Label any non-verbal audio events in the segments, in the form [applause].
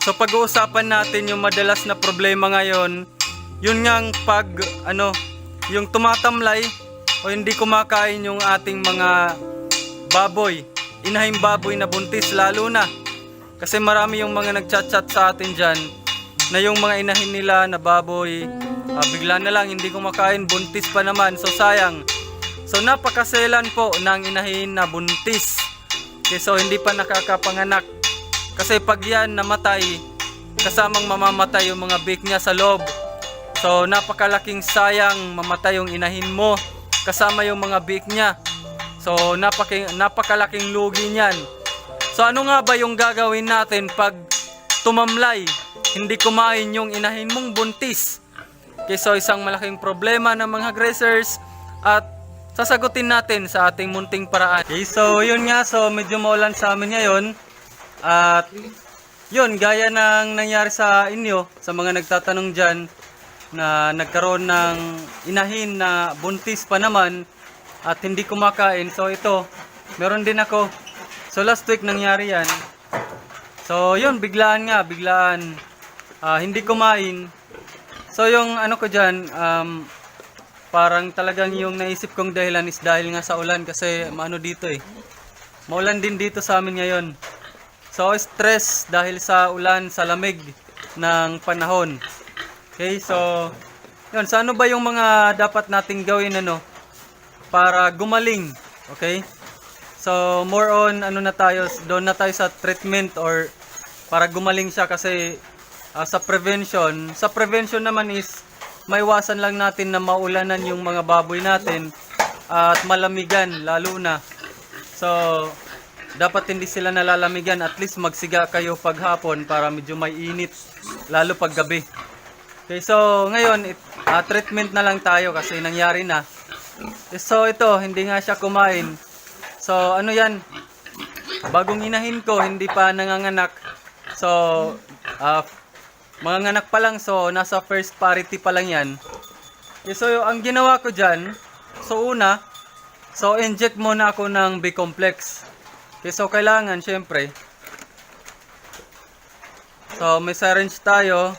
So pag-uusapan natin yung madalas na problema ngayon, yun ngang pag ano, yung tumatamlay o hindi kumakain yung ating mga baboy, inahing baboy na buntis lalo na. Kasi marami yung mga nagchat-chat sa atin dyan na yung mga inahin nila na baboy, ah, bigla na lang hindi kumakain, buntis pa naman, so sayang. So napakaselan po ng inahin na buntis. Okay, so hindi pa nakakapanganak. Kasi pag yan namatay, kasamang mamamatay yung mga bake niya sa loob. So napakalaking sayang mamatay yung inahin mo kasama yung mga bake niya. So napaki, napakalaking lugi niyan. So ano nga ba yung gagawin natin pag tumamlay, hindi kumain yung inahin mong buntis? Okay, so isang malaking problema ng mga grazers at sasagutin natin sa ating munting paraan. Okay, so yun nga, so medyo maulan sa amin ngayon. At yun, gaya ng nangyari sa inyo, sa mga nagtatanong dyan, na nagkaroon ng inahin na buntis pa naman at hindi kumakain. So ito, meron din ako. So last week nangyari yan. So yun, biglaan nga, biglaan. Ah, hindi kumain. So yung ano ko dyan, um, parang talagang yung naisip kong dahilan is dahil nga sa ulan kasi maano dito eh. Maulan din dito sa amin ngayon. So stress dahil sa ulan, sa lamig ng panahon. Okay, so yun, sa ano ba yung mga dapat nating gawin ano para gumaling? Okay? So more on ano na tayo, doon na tayo sa treatment or para gumaling siya kasi ah, sa prevention, sa prevention naman is maiwasan lang natin na maulanan yung mga baboy natin at malamigan lalo na. So dapat hindi sila nalalamigan at least magsiga kayo paghapon para medyo may init lalo pag gabi. Okay, so ngayon it, ah, treatment na lang tayo kasi nangyari na. So ito, hindi nga siya kumain. So ano yan? Bagong inahin ko, hindi pa nanganganak. So ah manganganak pa lang so nasa first parity pa lang yan. Okay, so ang ginawa ko diyan, so una, so inject muna ako ng B-complex. So kailangan syempre So may syringe tayo.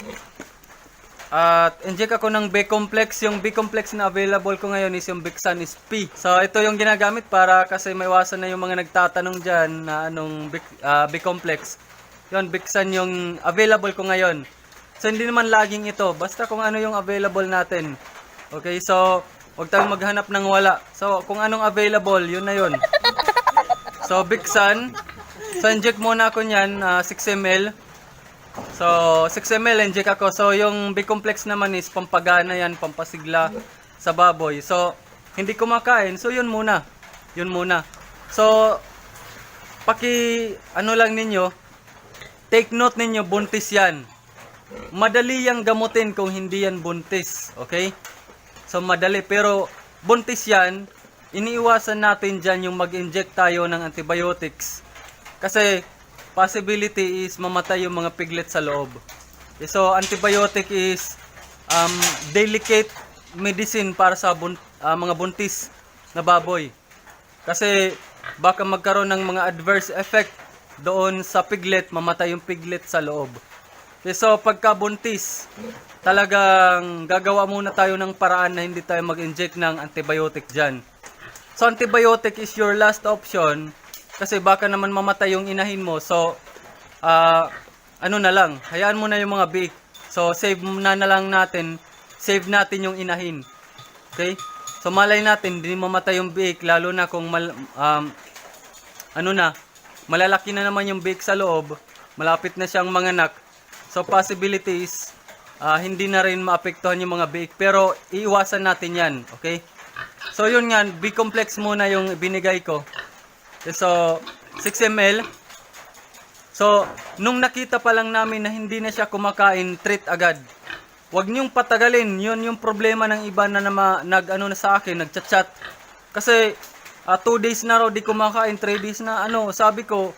At inject ako ng B-complex. Yung B-complex na available ko ngayon is yung Bixan SP. So ito yung ginagamit para kasi may iwasan na yung mga nagtatanong dyan na anong ah, B-complex. Yun, Bixan yung available ko ngayon. So hindi naman laging ito. Basta kung ano yung available natin. Okay, so huwag tayong maghanap ng wala. So kung anong available, yun na yun. So Bixan. So inject muna ako niyan, ah, 6 ml. So, 6 ml inject ako. So, yung B-complex naman is pampagana yan, pampasigla sa baboy. So, hindi kumakain. So, yun muna. Yun muna. So, paki, ano lang ninyo, take note ninyo, buntis yan. Madali yang gamutin kung hindi yan buntis. Okay? So, madali. Pero, buntis yan, iniiwasan natin dyan yung mag-inject tayo ng antibiotics. Kasi, possibility is mamatay yung mga piglet sa loob. Okay, so, antibiotic is um, delicate medicine para sa bun- ah, mga buntis na baboy. Kasi baka magkaroon ng mga adverse effect doon sa piglet, mamatay yung piglet sa loob. Okay, so pagka buntis, talagang gagawa muna tayo ng paraan na hindi tayo mag-inject ng antibiotic dyan. So antibiotic is your last option kasi baka naman mamatay yung inahin mo. So ah, ano na lang, hayaan mo na yung mga bake. So save na na lang natin, save natin yung inahin. Okay? So malay natin hindi mamatay yung bake lalo na kung mal, um, ano na, malalaki na naman yung bake sa loob, malapit na siyang manganak. So possibilities ah, hindi na rin maapektuhan yung mga bake pero iiwasan natin 'yan, okay? So yun nga, B-complex muna yung binigay ko. So 6 ml. So nung nakita pa lang namin na hindi na siya kumakain, treat agad. Huwag niyong patagalin. Yun yung problema ng iba na nama, nag ano na sa akin, nagchat-chat. Kasi 2 days na raw di kumakain, 3 days na ano, sabi ko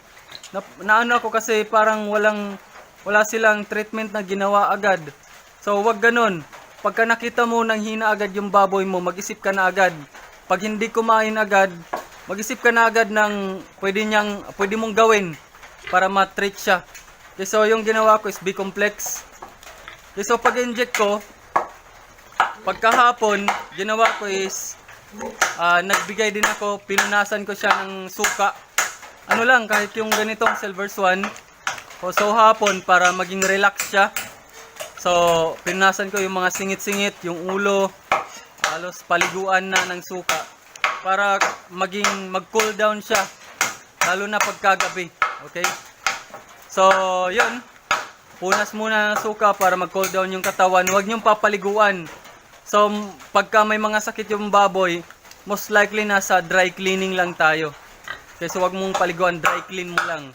na, na ano ako kasi parang walang wala silang treatment na ginawa agad. So wag ganun. Pagka nakita mo nang hina agad yung baboy mo, mag-isip ka na agad. Pag hindi kumain agad, mag-isip ka na agad ng pwede niyang pwede mong gawin para ma-treat siya. Okay, so yung ginawa ko is B-complex. Okay, so pag-inject ko, pagkahapon, ginawa ko is, ah, nagbigay din ako, pinunasan ko siya ng suka. Ano lang, kahit yung ganitong Silver Swan. O, so hapon, para maging relax siya. So, pinunasan ko yung mga singit-singit, yung ulo, halos paliguan na ng suka. Para maging mag-cool down siya. Lalo na pagkagabi. Okay? So, yun. Punas muna ng suka para mag-cool down yung katawan. Huwag niyong papaliguan. So, pagka may mga sakit yung baboy, most likely nasa dry cleaning lang tayo. Okay, so huwag mong paliguan, dry clean mo lang.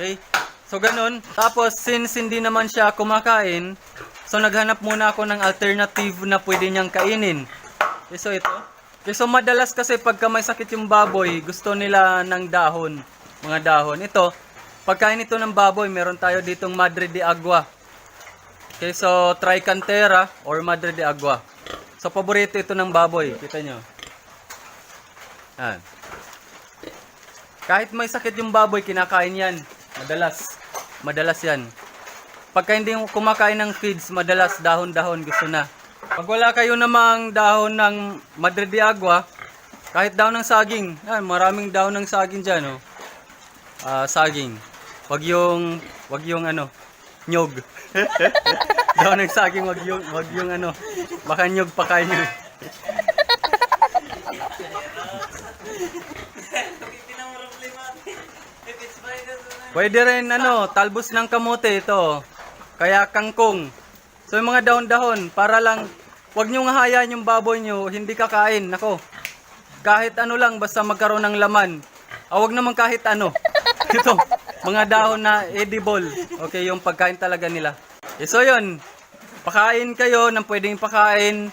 Okay? So, ganun. Tapos, since hindi naman siya kumakain, so naghanap muna ako ng alternative na pwede niyang kainin. Okay, so ito. Okay, so madalas kasi pagka may sakit yung baboy, gusto nila ng dahon. Mga dahon. Ito, pagkain ito ng baboy, meron tayo ditong Madre de Agua. Okay, so Tricantera or Madre de Agua. So, paborito ito ng baboy. Kita nyo. Yan. Kahit may sakit yung baboy, kinakain yan. Madalas. Madalas yan. Pagka hindi kumakain ng feeds, madalas dahon-dahon gusto na. Pag wala kayo namang dahon ng Madre de Agua, kahit dahon ng saging, yan, maraming dahon ng saging dyan, oh. Ah, saging. Wag yung, wag yung ano, nyog. [laughs] dahon ng saging, wag yung, wag yung ano, baka nyog pa kayo. Pwede rin ano, talbos ng kamote ito. Kaya kangkong. So yung mga dahon-dahon, para lang, wag nyo hayaan yung baboy nyo, hindi kakain. Nako, kahit ano lang, basta magkaroon ng laman. Ah, wag naman kahit ano. [laughs] Ito, mga dahon na edible. Okay, yung pagkain talaga nila. Okay, so yun, pakain kayo ng pwedeng pakain.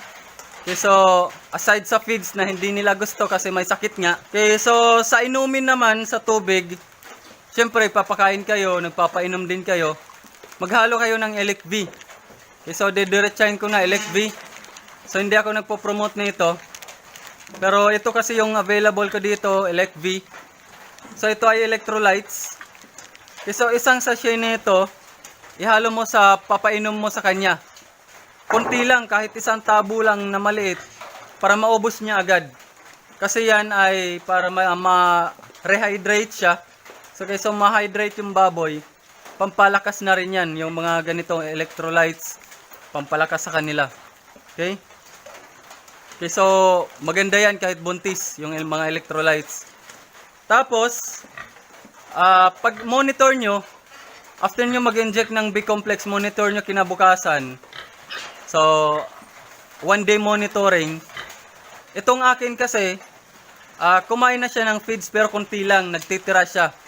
Okay, so, aside sa feeds na hindi nila gusto kasi may sakit nga. Okay, so, sa inumin naman, sa tubig, Siyempre, papakain kayo, nagpapainom din kayo. Maghalo kayo ng Elec V. Okay, so, didiretsahin ko na Elec V. So, hindi ako nagpo-promote nito. Pero ito kasi yung available ko dito, Elec V. So, ito ay electrolytes. Okay, so, isang sachet nito, ihalo mo sa papainom mo sa kanya. Kunti lang, kahit isang tabo lang na maliit, para maubos niya agad. Kasi yan ay para ma- ma-rehydrate siya. So so ma-hydrate yung baboy, pampalakas na rin yan, yung mga ganitong electrolytes, pampalakas sa kanila. Okay? Okay, so maganda yan kahit buntis, yung mga electrolytes. Tapos, ah pag monitor nyo, after nyo mag-inject ng B-complex, monitor nyo kinabukasan. So, one day monitoring. Itong akin kasi, ah kumain na siya ng feeds pero konti lang, nagtitira siya.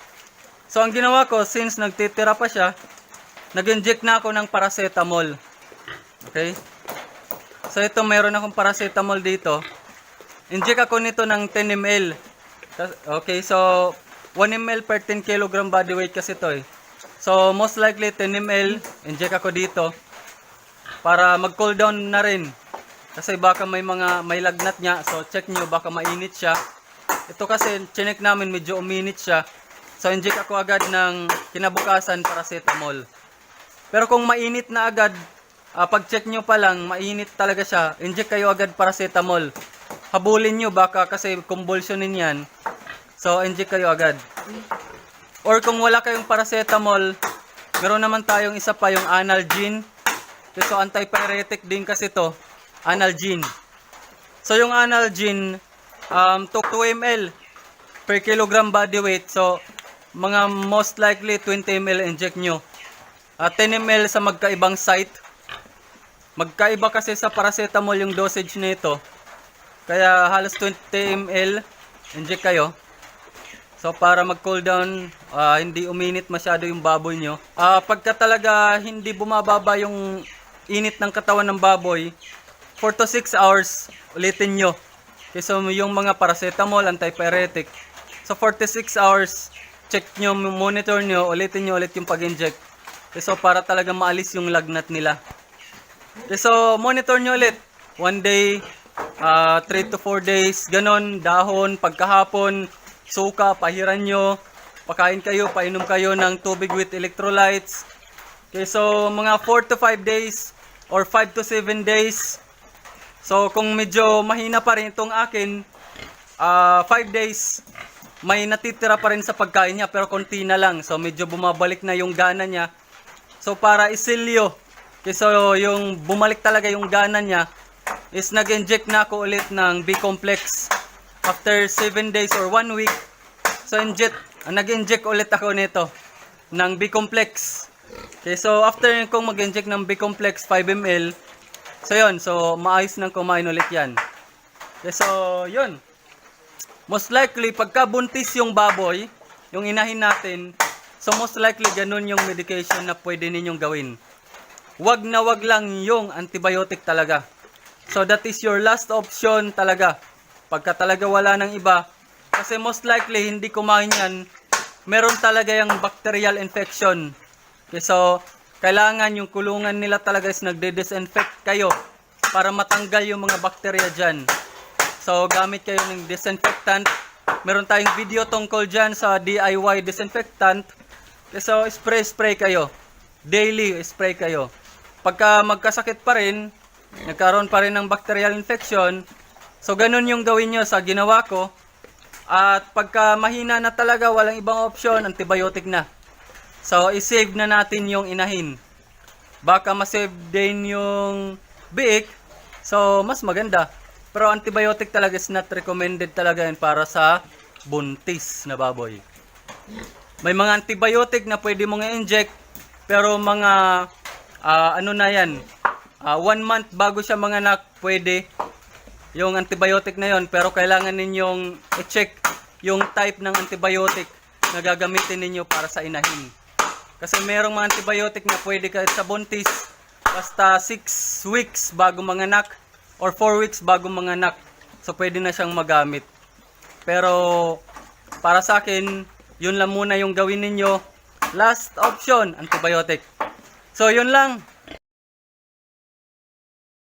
So ang ginawa ko, since nagtitira pa siya, nag-inject na ako ng paracetamol. Okay? So ito, meron akong paracetamol dito. Inject ako nito ng 10 ml. Okay, so 1 ml per 10 kg body weight kasi ito eh. So most likely 10 ml, inject ako dito para mag-cool down na rin. Kasi baka may mga may lagnat niya, so check nyo baka mainit siya. Ito kasi chinek namin medyo uminit siya. So inject ako agad ng kinabukasan paracetamol. Pero kung mainit na agad, ah, pag check nyo pa lang, mainit talaga siya, inject kayo agad paracetamol. Habulin nyo baka kasi convulsionin yan. So inject kayo agad. Or kung wala kayong paracetamol, meron naman tayong isa pa yung analgin. So antipyretic din kasi to, analgin. So yung analgin, um, to 2 ml per kilogram body weight. So mga most likely 20 ml inject nyo. At 10 ml sa magkaibang site. Magkaiba kasi sa paracetamol yung dosage nito. Kaya halos 20 ml inject kayo. So para mag-cool down, ah, hindi uminit masyado yung baboy nyo. Ah, pagka talaga hindi bumababa yung init ng katawan ng baboy, 4 to 6 hours ulitin nyo. Okay, so yung mga paracetamol, antipyretic. So 46 hours, check nyo, monitor nyo, ulitin nyo ulit yung pag-inject. So para talaga maalis yung lagnat nila. So monitor nyo ulit. One day, 3 to 4 days, ganon, dahon, pagkahapon, suka, pahiran nyo. pakain kayo, painom kayo ng tubig with electrolytes. Okay, so mga 4 to 5 days or 5 to 7 days. So kung medyo mahina pa rin itong akin, 5 days, may natitira pa rin sa pagkain niya pero konti na lang. So medyo bumabalik na yung gana niya. So para isilyo, so yung bumalik talaga yung gana niya, is nag-inject na ako ulit ng B-complex after 7 days or 1 week. So inject, nag-inject ulit ako nito ng B-complex. Okay, so after kong mag-inject ng B-complex 5 ml, so yun, so maayos nang kumain ulit yan. Okay, so yun. Most likely, pagka buntis yung baboy, yung inahin natin, so most likely ganun yung medication na pwede ninyong gawin. Wag na wag lang yung antibiotic talaga. So that is your last option talaga. Pagka talaga wala ng iba, kasi most likely hindi kumain yan, meron talaga yung bacterial infection. Okay, so kailangan yung kulungan nila talaga is nagde-disinfect kayo para matanggal yung mga bakterya dyan. So gamit kayo ng disinfectant. Meron tayong video tungkol dyan sa DIY disinfectant. So spray-spray kayo. Daily spray kayo. Pagka magkasakit pa rin, nagkaroon pa rin ng bacterial infection, so ganun yung gawin nyo sa ginawa ko. At pagka mahina na talaga, walang ibang option, antibiotic na. So, isave na natin yung inahin. Baka masave din yung biik, so mas maganda. Pero antibiotic talaga is not recommended talaga yun para sa buntis na baboy. May mga antibiotic na pwede mong i-inject, pero mga ah, ano na yan, ah, one month bago siya manganak, pwede yung antibiotic na yon pero kailangan ninyong i-check yung type ng antibiotic na gagamitin ninyo para sa inahin. Kasi merong mga antibiotic na pwede kahit sa buntis basta 6 weeks bago manganak or 4 weeks bago manganak. So pwede na siyang magamit. Pero para sa akin, yun lang muna yung gawin ninyo. Last option, antibiotic. So yun lang.